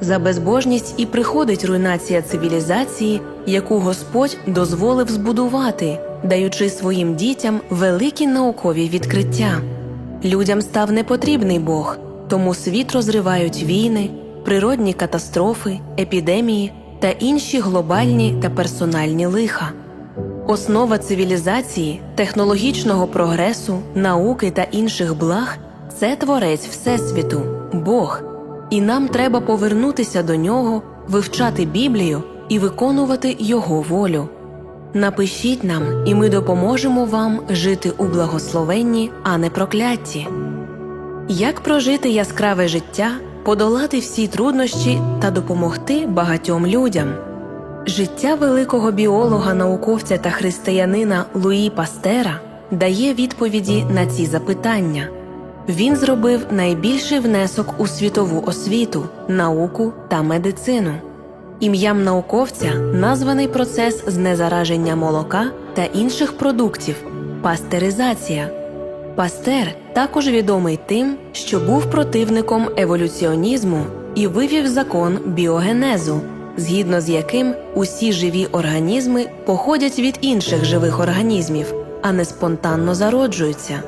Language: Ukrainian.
За безбожність і приходить руйнація цивілізації, яку Господь дозволив збудувати, даючи своїм дітям великі наукові відкриття. Людям став непотрібний Бог, тому світ розривають війни, природні катастрофи, епідемії та інші глобальні та персональні лиха. Основа цивілізації, технологічного прогресу, науки та інших благ це творець Всесвіту, Бог. І нам треба повернутися до нього, вивчати Біблію і виконувати Його волю. Напишіть нам, і ми допоможемо вам жити у благословенні, а не прокляті. Як прожити яскраве життя, подолати всі труднощі та допомогти багатьом людям? Життя великого біолога, науковця та християнина Луї Пастера дає відповіді на ці запитання. Він зробив найбільший внесок у світову освіту, науку та медицину. Ім'ям науковця названий процес знезараження молока та інших продуктів пастеризація. Пастер також відомий тим, що був противником еволюціонізму і вивів закон біогенезу, згідно з яким усі живі організми походять від інших живих організмів, а не спонтанно зароджуються.